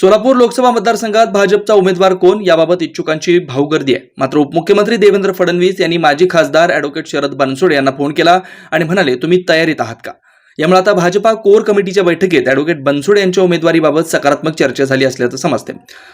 सोलापूर लोकसभा मतदारसंघात भाजपचा उमेदवार कोण याबाबत इच्छुकांची भाऊगर्दी आहे. मात्र उपमुख्यमंत्री देवेंद्र फडणवीस यांनी माजी खासदार अॅडव्होकेट शरद बनसोडे यांना फोन केला आणि म्हणाले तुम्ही तयारीत आहात का? यामुळे आता भाजपा कोर कमिटीच्या बैठकीत अॅडव्होकेट बनसोडे यांच्या उमेदवारीबाबत सकारात्मक चर्चा झाली असल्याचं समजते.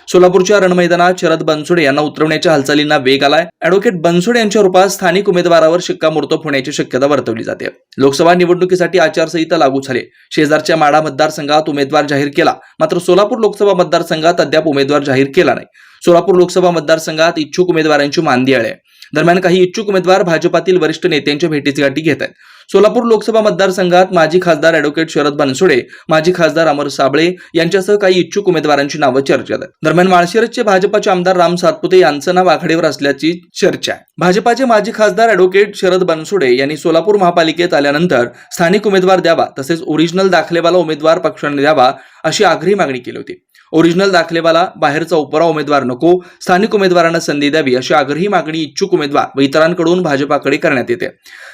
सोलापूरच्या रणमैदानात शरद बनसोडे यांना उतरवण्याच्या हालचालींना वेग आलाय. अॅडव्होकेट बनसोडे यांच्या रूपात स्थानिक उमेदवारावर शिक्कामोर्तब होण्याची शक्यता वर्तवली जाते. लोकसभा निवडणुकीसाठी आचारसंहिता लागू झाली. शेजारच्या माडा मतदारसंघात उमेदवार जाहीर केला. मात्र सोलापूर लोकसभा मतदारसंघात अद्याप उमेदवार जाहीर केला नाही. सोलापूर लोकसभा मतदारसंघात इच्छुक उमेदवारांची मांदी आली आहे दरम्यान काही इच्छुक उमेदवार भाजपातील वरिष्ठ नेत्यांच्या भेटीची गाठी घेत आहेत. सोलापूर लोकसभा मतदारसंघात माजी खासदार अॅडव्होकेट शरद बनसोडे माजी खासदार अमर साबळे यांच्यासह काही इच्छुक उमेदवारांची नावं चर्चेत आहेत. दरम्यान माळशिरसचे भाजपाचे आमदार राम सातपुते यांचं नाव आघाडीवर असल्याची चर्चा आहे. भाजपाचे माजी खासदार अॅडव्होकेट शरद बनसोडे यांनी सोलापूर महापालिकेत आल्यानंतर स्थानिक उमेदवार द्यावा तसेच ओरिजिनल दाखलेवाला उमेदवार पक्षाने द्यावा अशी आग्रही मागणी केली होती. ओरिजिनल दाखलेवाला बाहेरचा उपरा उमेदवार नको स्थानिक उमेदवारांना संधी द्यावी अशी आग्रही मागणी इच्छुक उमेदवार व इतरांकडून भाजपाकडे करण्यात येते.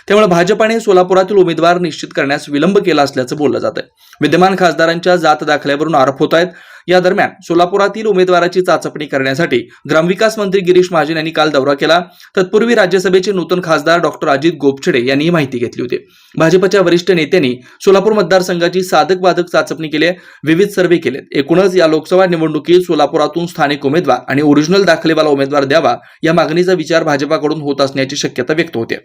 त्यामुळे भाजपाने सोलापुरातील उमेदवार निश्चित करण्यास विलंब केला असल्याचं बोललं जात विद्यमान खासदारांच्या जात दाखल्यावरून आरोप होत आहेत या दरम्यान सोलापुरातील उमेदवाराची चाचपणी करण्यासाठी ग्रामविकास मंत्री गिरीश महाजन यांनी काल दौरा केला. तत्पूर्वी राज्यसभेचे नूतन खासदार डॉक्टर अजित गोपछडे यांनी ही माहिती घेतली होती. भाजपच्या वरिष्ठ नेत्यांनी सोलापूर मतदारसंघाची साधक बाधक चाचपणी केली विविध सर्वे केलेत. एकूणच या लोकसभा निवडणुकीत सोलापुरातून स्थानिक उमेदवार आणि ओरिजिनल दाखलेवाला उमेदवार द्यावा या मागणीचा विचार भाजपाकडून होत असण्याची शक्यता व्यक्त होते.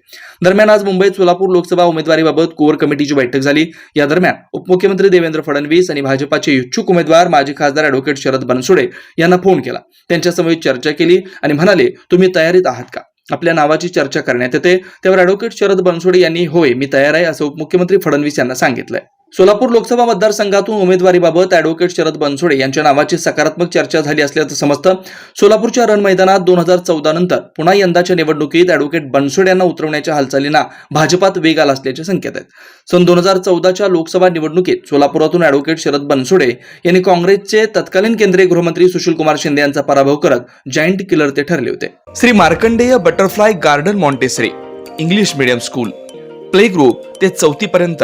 दरम्यान आज मुंबईत सोलापूर लोकसभा उमेदवारीबाबत कोर कमिटीची बैठक झाली. या दरम्यान उपमुख्यमंत्री देवेंद्र फडणवीस आणि भाजपाचे इच्छुक उमेदवार माजी खासदार अॅडव्होकेट शरद बनसोडे यांना फोन केला. त्यांच्यासमोर चर्चा केली आणि म्हणाले तुम्ही तयारीत आहात का? आपल्या नावाची चर्चा करण्यात येते. त्यावर अॅडव्होकेट शरद बनसोडे यांनी होय मी तयार आहे असं उपमुख्यमंत्री फडणवीस यांना सांगितलंय. सोलापूर लोकसभा मतदारसंघातून उमेदवारीबाबत अॅडव्होकेट शरद बनसोडे यांच्या नावाची सकारात्मक चर्चा झाली असल्याचं समजतं. सोलापूरच्या रण मैदानात दोन हजार चौदा नंतर पुन्हा यंदाच्या निवडणुकीत अॅडव्होकेट बनसोडे यांना उतरवण्याच्या हालचालींना भाजपात वेग आला असल्याचे संकेत आहेत. सन दोन हजार चौदाच्या लोकसभा निवडणुकीत सोलापुरातून अॅडव्होकेट शरद बनसोडे यांनी काँग्रेसचे तत्कालीन केंद्रीय गृहमंत्री सुशीलकुमार शिंदे यांचा पराभव करत जायंट किलर ते ठरले होते. Shri Markandeya butterfly garden Montessori English medium school play group ते चौथी पर्यंत